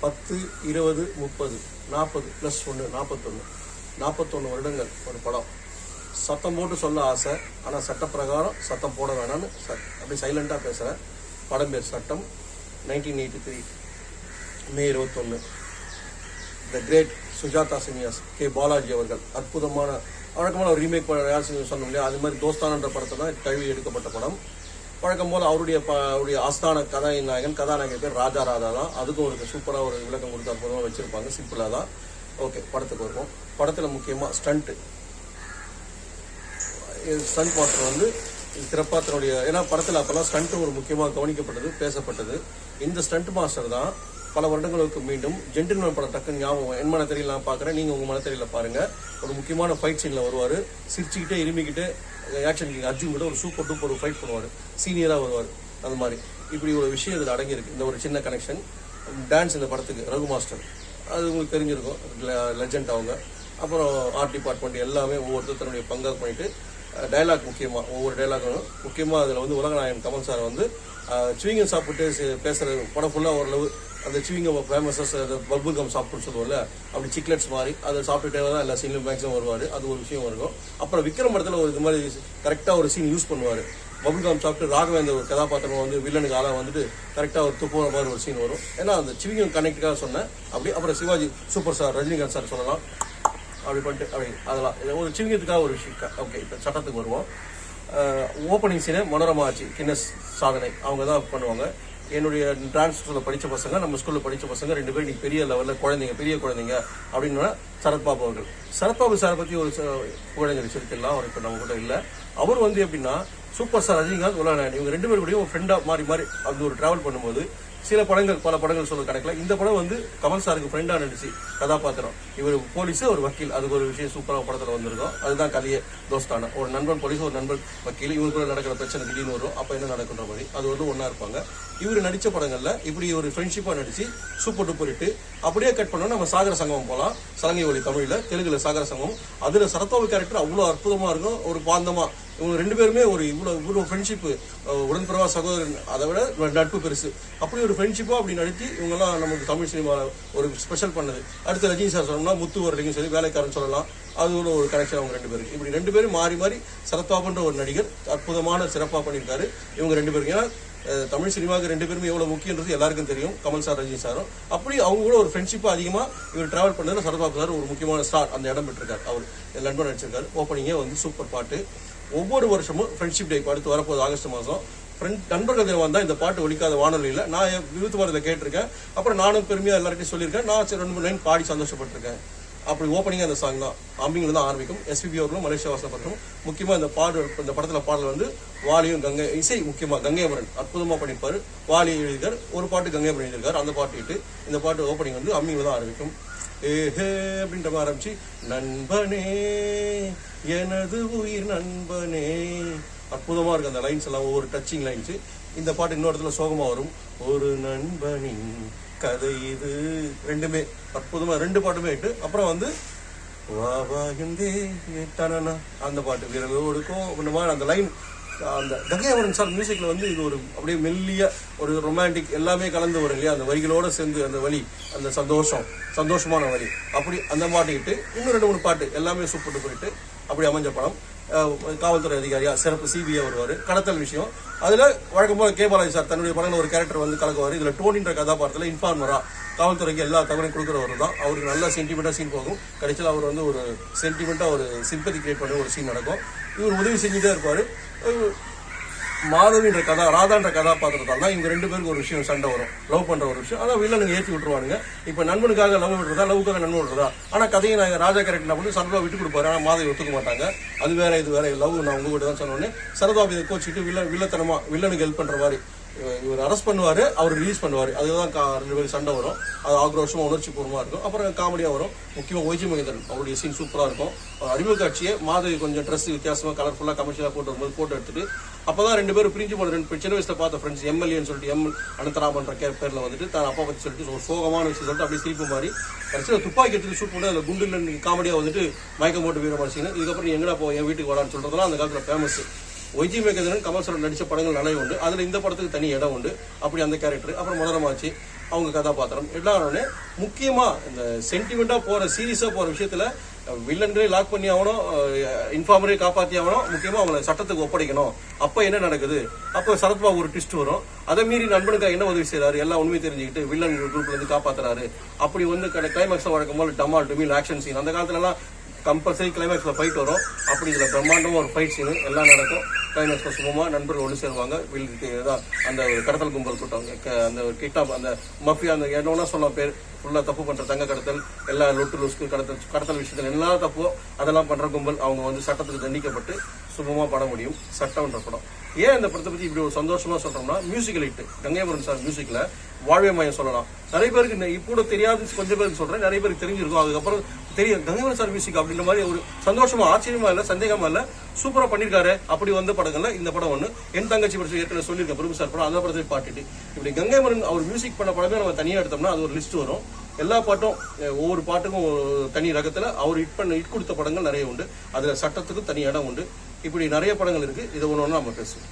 பத்து இருபது முப்பது நாற்பது ப்ளஸ் ஒன்று நாற்பத்தொன்று நாற்பத்தொன்று வருடங்கள் ஒரு படம். சத்தம் போட்டு சொல்ல ஆசை ஆனால் சட்டப்பிரகாரம் சத்தம் போட வேணாம்னு ச- அப்படி சைலண்டாக பேசுகிறேன் படம் பேர் சட்டம் நைன்டீன் எயிட்டி த்ரீ மே இருபத்தொன்று த கிரேட் சுஜாதா சினியாஸ் கே பாலாஜி அவர்கள். அற்புதமான வழக்கமான ஒரு ரீமேக் யார் சொன்னோம் இல்லையா? அது மாதிரி தோஸ்தானன்ற படத்தை தான் தழுவி எடுக்கப்பட்ட படம். வழக்கம் போல் அவருடைய அவருடைய ஆஸ்தான கதாநாயகன் கதாநாயகன் பேர் ராஜா ராதா தான் அதுக்கும் ஒரு சூப்பராக ஒரு விளக்கம் கொடுத்து அற்புதமாக வச்சுருப்பாங்க. சிம்பிளாக தான். ஓகே படத்துக்கு வருவோம். படத்தில் முக்கியமாக ஸ்டண்ட்டு ஸ்டண்ட் மாஸ்டர் வந்து சிறப்பாக தன்னுடைய ஏன்னா படத்தில் அப்போல்லாம் ஸ்டண்ட்டு ஒரு முக்கியமாக கவனிக்கப்பட்டது பேசப்பட்டது. இந்த ஸ்டண்ட் மாஸ்டர் தான் பல வருடங்களுக்கு மீண்டும் ஜென்டில்மேன் படம் டக்குன்னு ஞாபகம் என் மன தெரியல நான் பார்க்குறேன் நீங்கள் உங்கள் மன தெரியல ஒரு முக்கியமான ஃபைட் சீனில் வருவார். சிரிச்சுக்கிட்டே இருமிக்கிட்டு ஆக்ஷன் கிங் அர்ஜுன் கூட ஒரு சூப்பர் டூப்பர் ஒரு ஃபைட் பண்ணுவார் சீனியராக வருவார். அந்த மாதிரி. இப்படி ஒரு விஷயம் இதில் அடங்கியிருக்கு. இந்த ஒரு சின்ன கனெக்ஷன் டான்ஸ் இந்த படத்துக்கு. ரகு மாஸ்டர் அது உங்களுக்கு தெரிஞ்சிருக்கும். லெஜண்ட் அவங்க. அப்புறம் ஆர்ட் டிபார்ட்மெண்ட் எல்லாமே ஒவ்வொருத்தர் தன்னுடைய பங்காக பண்ணிட்டு டைலாக் முக்கியமாக ஒவ்வொரு டயலாகும் முக்கியமாக அதில் வந்து உலகநாயகன் கமல் சார் வந்து சுவிங்கம் சாப்பிட்டு பேசுகிற படம் ஃபுல்லாக ஓரளவு அந்த சுவிங்கம் ஃபேமஸஸ் அந்த பபுள் கம் சாப்பிட்டு சொல்லுவோம்ல அப்படி சிக்லெட்ஸ் மாதிரி அதை சாப்பிட்டுட்டே தான் எல்லா சீன்லையும் மேக்ஸிமம் வருவார். அது ஒரு விஷயம் இருக்கும். அப்புறம் விக்ரம் படத்தில் ஒரு இது மாதிரி கரெக்டாக ஒரு சீன் யூஸ் பண்ணுவார். பபுல்காம் சாப்பிட்டு ராகவேந்தர் ஒரு கதாபாத்திரம் வந்து வில்லனுக்கு ஆளாக வந்துட்டு கரெக்டாக ஒரு துப்புற மாதிரி ஒரு சீன் வரும். ஏன்னா அந்த சிவிங்கம் கனெக்டுக்காக சொன்னேன் அப்படி அப்புறம் Sivaji super star Rajinikanth sir சொல்லலாம். அப்படி பண்ணிட்டு அப்படி அதெல்லாம் ஒரு சிங்கத்துக்காக ஒரு விஷயம். ஓகே இப்போ சட்டத்துக்கு வருவோம். ஓப்பனிங் சீனை மனோரமா ஆச்சு கின்னஸ் சாதனை. அவங்க தான் பண்ணுவாங்க. என்னுடைய டான்ஸ் ஸ்கூலில் படித்த பசங்க நம்ம ஸ்கூலில் படித்த பசங்க ரெண்டு பேரும் நீ பெரிய லெவலில் குழந்தைங்க பெரிய குழந்தைங்க அப்படின்னு சரத்பாபு அவர்கள். சரத்பாபு சாரை பற்றி ஒரு குழந்தைங்க புகழஞ்சலி சொல்லிக்கலாம் அவர் இப்போ நம்ம கூட இல்லை. அவர் வந்து எப்படின்னா சூப்பர் ஸ்டார் ரஜினிகாந்த் உலகநாயகன். இவங்க ரெண்டு பேர் கூடயும் ஃப்ரெண்டாக மாறி மாறி அந்த ஒரு ட்ராவல் பண்ணும்போது சில படங்கள் பல படங்கள் சொல்ல கணக்கில். இந்த படம் வந்து கமல் சாருக்கு ஃப்ரெண்டாக நடிச்சு கதாபாத்திரம். இவர் போலீஸ் ஒரு வக்கீல். அதுக்கு ஒரு விஷயம் சூப்பராக படத்தில் வந்திருக்கும். அதுதான் கதையே தோஸ்தான. ஒரு நண்பன் போலீஸ் ஒரு நண்பன் வக்கீல். இவருக்குள்ள நடக்கிற பிரச்சனை திடீர்னு வரும். அப்போ என்ன நடக்குன்ற மாதிரி? அது வந்து ஒன்றா இருப்பாங்க. இவர் நடித்த படங்களில் இப்படி ஒரு ஃப்ரெண்ட்ஷிப்பாக நடிச்சு சூப்பர் டூப்பர் இட்டு அப்படியே கட் பண்ணோம் நம்ம சாகர சங்கமம் போகலாம் சலங்கை ஒளி தமிழில் தெலுங்குல சாகர சங்கமம். அதில் சரத்பாபு கேரக்டர் அவ்வளோ அற்புதமாக இருக்கும். ஒரு பாந்தமாக இவங்க ரெண்டு பேருமே ஒரு இவ்வளோ இவ்வளோ ஃப்ரெண்ட்ஷிப்பு உடன்பிறவா சகோதரன் அதை விட நட்பு பெருசு. அப்படி ஒரு ஃப்ரெண்ட்ஷிப்பாக அப்படி நடத்தி இவங்கெல்லாம் நமக்கு தமிழ் சினிமா ஒரு ஸ்பெஷல் பண்ணது. அடுத்து ரஜினி சார் சொன்னோம்னா முத்து வரலையும் சொல்லி வேலைக்காரன் சொல்லலாம். அது ஒரு ஒரு கனெக்ஷன் அவங்க ரெண்டு பேருக்கு. இப்படி ரெண்டு பேரும் மாறி மாறி சரத்பாபுன்ற ஒரு நடிகர் அற்புதமான சிறப்பாக பண்ணியிருக்காரு. இவங்க ரெண்டு பேருக்கு ஏன்னா தமிழ் சினிமாவுக்கு ரெண்டு பேருமே எவ்வளோ முக்கியன்றது எல்லாருக்கும் தெரியும். கமல் சார் ரஜினி சாரும் அப்படி அவங்க கூட ஒரு ஃப்ரெண்ட்ஷிப்பாக அதிகமாக இவர் ட்ராவல் பண்ணதில் சரத்பாபு சார் ஒரு முக்கியமான ஸ்டார் அந்த இடம் பெற்றிருக்கார். அவர் லண்டன் நடிச்சிருக்காரு. ஓப்பனிங்கே வந்து சூப்பர் பாட்டு. ஒவ்வொரு வருஷமும் ஃப்ரெண்ட்ஷிப் டே அடுத்து வரப்போகுது ஆகஸ்ட் மாதம். ஃப்ரெண்ட் நண்பர்கள் தினம் வந்தால் இந்த பாட்டு ஒழிக்காத வானொலியில் நான் என் விருத்து கேட்டிருக்கேன். அப்புறம் நானும் பெருமையாக எல்லார்ட்டையும் சொல்லியிருக்கேன். நான் சரி ரெண்டு மூணு லைன் பாடி சந்தோஷப்பட்டிருக்கேன். அப்படி ஓப்பனிங்காக அந்த சாங் தான். அம்பிங்கில் தான் ஆரம்பிக்கும். எஸ்பிபி அவர்களும் மலேசியா பற்றும் முக்கியமாக இந்த பாடு இந்த படத்தில் பாடல் வந்து வாலியும் கங்கை இசை முக்கியமாக கங்கையமரன். அற்புதமாக பண்ணியிருப்பார். வாலி எழுதியிருக்கார். ஒரு பாட்டு கங்கையமரன் எழுதியிருக்கார். அந்த பாட்டு இட்டு இந்த பாட்டு ஓப்பனிங் வந்து அம்மிங்கில் தான் ஆரம்பிக்கும். ஏஹே அப்படின்ற மாதிரி ஆரம்பிச்சு நண்பனே எனது உயிர் நண்பனே. அற்புதமாக இருக்கு அந்த லைன்ஸ் எல்லாம் ஒவ்வொரு டச்சிங் லைன்ஸு இந்த பாட்டு இன்னொரு இடத்துல சோகமாக வரும். ஒரு நண்பனின் கதை இது. ரெண்டுமே அற்புதமாக ரெண்டு பாட்டுமே இட்டு அப்புறம் வந்து வா வா ஹிந்தி தனனா அந்த பாட்டு வீரலோடுக்கும் இந்த மாதிரி அந்த லைன் அந்த கங்கையவரன் சார் மியூசிக்கில் வந்து இது ஒரு அப்படியே மெல்லிய ஒரு ரொமான்டிக் எல்லாமே கலந்து வரும் இல்லையா? அந்த வரிகளோட சேர்ந்து அந்த வழி அந்த சந்தோஷம் சந்தோஷமான வழி அப்படி அந்த மாட்டிக்கிட்டு இன்னும் ரெண்டு மூணு பாட்டு எல்லாமே சூப்பர் போயிட்டு அப்படி அமைஞ்ச படம். காவல்துறை அதிகாரியா சிறப்பு சிபிஐ வருவார். கடத்தல் விஷயம். அதில் வழக்கம் போல கே பாலாஜி சார் தன்னுடைய படங்கள் ஒரு கேரக்டர் வந்து கலக்குவார். இதில் டோனின்ற கதாபாத்திரத்தில் இன்ஃபார்மரா காவல்துறைக்கு எல்லா தகவலையும் கொடுக்குறவர் தான். அவருக்கு நல்ல சென்டிமெண்ட்டாக சீன் போகும். கடைசியில் அவர் வந்து ஒரு சென்டிமெண்ட்டாக ஒரு சிம்பதி கிரியேட் பண்ணி ஒரு சீன் நடக்கும். இவர் உதவி செஞ்சுட்டே இருப்பார். மாதவின்ற கதா ராதான்ற கதாபாத்திரத்தால் தான் இவங்க ரெண்டு பேருக்கு ஒரு விஷயம் சண்டை வரும். லவ் பண்ணுற ஒரு விஷயம். அதான் வில்லனுங்க ஏற்றி விட்டுருவானுங்க. இப்போ நண்பனுக்காக லவ் விடுறதா லவ்வுக்காக நண்பன் விடுறதா? ஆனால் கதையை நாங்கள் ராஜா கேரக்டர் பண்ணி சரதா விட்டு கொடுப்பாரு. ஆனால் மாதவி ஒத்துக்க மாட்டாங்க. அது வேற இது வேற. லவ் நான் உங்ககிட்ட தான் சொன்னோன்னே சரதா இதை கோச்சிட்டு வில்ல வில்லத்தனமாக வில்லனுக்கு ஹெல்ப் பண்ணுற மாதிரி. இவர் அரெஸ்ட் பண்ணுவாரு அவர் ரிலீஸ் பண்ணுவாரு. அதுதான் கா- ரெண்டு பேரும் சண்டை வரும். அது ஆக்ரோஷமா உணர்ச்சி பூர்வமா இருக்கும். அப்புறம் காமெடியா வரும். முக்கியமாக ஒய்ஜி மகேந்திரன். அவருடைய சீன் சூப்பரா இருக்கும். அறிமுக காட்சியை மாதவி கொஞ்சம் ட்ரெஸ் வித்தியாசமா கலர்ஃபுல்லா கமர்ஷியலா போட்டு வரும்போது போட்டோ எடுத்துட்டு அப்பதான் ரெண்டு பேரும் பிரிஞ்சு போன ரெண்டு சின்ன வயசுல பார்த்த ஃப்ரெண்ட்ஸ் எம்எல்ஏன்னு சொல்லிட்டு எம் அனந்தராமன்ற கே பேர்ல வந்துட்டு தான் அப்பா பத்தி சொல்லிட்டு ஒரு சோகமான விஷயம் சொல்லிட்டு அப்படியே சிரிப்பு மாதிரி கடைசியில் துப்பாக்கி எடுத்துட்டு ஷூட் பண்ணி அதில் குண்டுல காமெடியா வந்துட்டு மயக்கம் போட்டு வீரமான சீன் இதுக்கப்புறம் எங்கடா போ என் வீட்டுக்கு வரான்னு சொல்கிறதுலாம் அந்த காலத்துல famous Y G Mahendran Kamal sir நடித்த படங்கள் நிறைய உண்டு. அதில் இந்த படத்துக்கு தனி இடம் உண்டு. அப்படி அந்த கேரக்டர் அப்புறம் மனோரமாச்சு அவங்க கதாபாத்திரம். எல்லாருமே முக்கியமாக இந்த சென்டிமெண்ட்டாக போகிற சீரியஸாக போகிற விஷயத்துல வில்லன்களே லாக் பண்ணி ஆகணும் இன்ஃபார்மரே காப்பாற்றி ஆகணும். முக்கியமாக அவங்களை சட்டத்துக்கு ஒப்படைக்கணும். அப்போ என்ன நடக்குது? அப்போ சரத்பாபு ஒரு ட்விஸ்ட் வரும். அதை மீறி நண்பனுக்கு என்ன உதவி செய்கிறாரு எல்லா உண்மையை தெரிஞ்சுக்கிட்டு வில்லன் குரூப்லேருந்து காப்பாற்றுறாரு காப்பாத்துறாரு. அப்படி வந்து கிளைமேக்ஸில் வழக்கம் போல டமால் டுமில் ஆக்ஷன் சீன் அந்த காலத்துலலாம் கம்பல்சரி கிளைமேக்ஸில் ஃபைட் வரும். அப்படி இதில் பிரம்மாண்டமாக ஒரு ஃபைட் சீனு எல்லாம் நடக்கும். கிளைமேக்ஸில் சுமமாக நண்பர்கள் ஒன்று சேருவாங்க. வில் தான் அந்த ஒரு கடத்தல் கும்பல் கூட்டம் க- அந்த ஒரு கிட்டாப் அந்த மஃபியா அந்த என்ன சொன்ன பேர். ஃபுல்லாக தப்பு பண்ணுற தங்க கடத்தல் எல்லா லொட்டு லுஸ்க்கு கடத்தல் கடத்தல் விஷயத்தில் எல்லா தப்போ அதெல்லாம் பண்ணுற கும்பல் அவங்க வந்து சட்டத்துக்கு தண்டிக்கப்பட்டு சுமமாக பட முடியும். சட்டம்ன்ற படம். ஏன் இந்த படத்தை பற்றி இப்படி ஒரு சந்தோஷமாக சொல்கிறோம்னா மியூசிக்கல் ஹிட் கங்கைபுரம் சார் மியூசிக்கில் வாழ்வே மையம் சொல்லலாம். நிறைய பேருக்கு இப்போ தெரியாது கொஞ்சம் பேருக்கு சொல்கிறேன் நிறைய பேருக்கு தெரிஞ்சிருக்கும். அதுக்கப்புறம் தெரியும். கங்கைபுரம் சார் மியூசிக் அப்படின்ற மாதிரி ஒரு சந்தோஷமா ஆச்சரியமா இல்ல சந்தேகமா இல்ல சூப்பரா பண்ணிருக்காரு. அப்படி வந்த படங்கள்ல இந்த படம் ஒண்ணு. என் தங்கச்சி படம் ஏற்கனவே சொல்லியிருக்கேன் பிரபு சார் படம். அந்த படத்தை பாட்டுட்டு இப்படி கங்கைமரன் அவர் மியூசிக் பண்ண படமே நம்ம தனியா எடுத்தோம்னா அது ஒரு லிஸ்ட் வரும். எல்லா பாட்டும் ஒவ்வொரு பாட்டுக்கும் தனி ரகத்துல அவர் ஹிட் பண்ண ஹிட் கொடுத்த படங்கள் நிறைய உண்டு. அதுல சட்டத்துக்கும் தனி இடம் உண்டு. இப்படி நிறைய படங்கள் இருக்கு. இதை ஒன்று ஒன்று நம்ம பேசுவோம்.